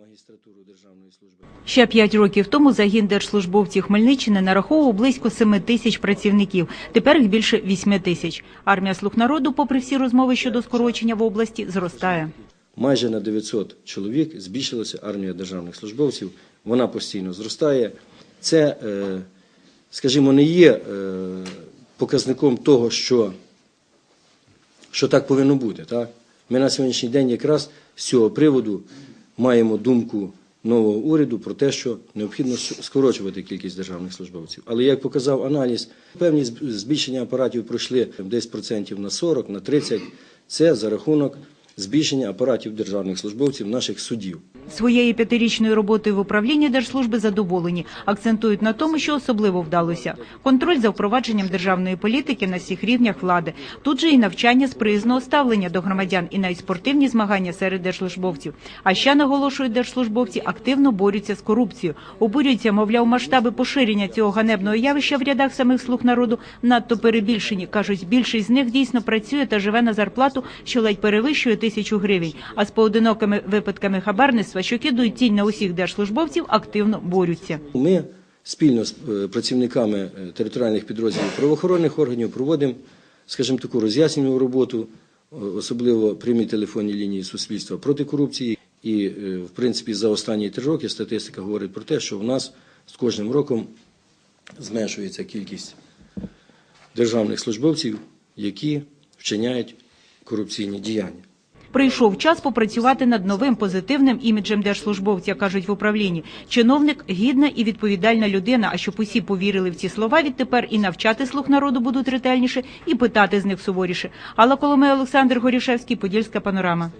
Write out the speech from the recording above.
магістратуру Державної служби. Ще п'ять років тому загін держслужбовців Хмельниччини нараховував близько 7 тисяч працівників. Тепер їх більше 8 тисяч. Армія слуг народу, попри всі розмови щодо скорочення в області, зростає. Майже на 900 чоловік збільшилася армія державних службовців. Вона постійно зростає. Це, е, скажімо, не є е, показником того, що, що так повинно бути. Так? Ми на сьогоднішній день якраз з цього приводу маємо думку нового уряду про те, що необхідно скорочувати кількість державних службовців. Але як показав аналіз, певні збільшення апаратів пройшли десь процентів на 40, на 30. Це за рахунок збільшення апаратів державних службовців наших судів. Своєю п'ятирічною роботою в управлінні держслужби задоволені. Акцентують на тому, що особливо вдалося. Контроль за впровадженням державної політики на всіх рівнях влади. Тут же і навчання з приязного ставлення до громадян і навіть спортивні змагання серед держслужбовців. А ще наголошують держслужбовці активно борються з корупцією. Обурюються, мовляв, масштаби поширення цього ганебного явища в рядах самих слуг народу надто перебільшені. кажуть, більшість з них дійсно працює та живе на зарплату, що ледь перевищує тисячу гривень. А з поодинокими випадками хабарництва, що кидують тінь на усіх держслужбовців, активно борються. Ми спільно з е, працівниками е, територіальних підрозділів правоохоронних органів проводимо, скажімо, таку роз'яснювальну роботу, особливо прямі телефонні лінії суспільства проти корупції. І, е, в принципі, за останні три роки статистика говорить про те, що в нас з кожним роком зменшується кількість державних службовців, які вчиняють корупційні діяння. Прийшов час попрацювати над новим позитивним іміджем держслужбовця, кажуть в управлінні. Чиновник гідна і відповідальна людина. А щоб усі повірили в ці слова, відтепер і навчати слух народу будуть ретельніше, і питати з них суворіше. Алла Коломей, Олександр Горішевський, Подільська панорама.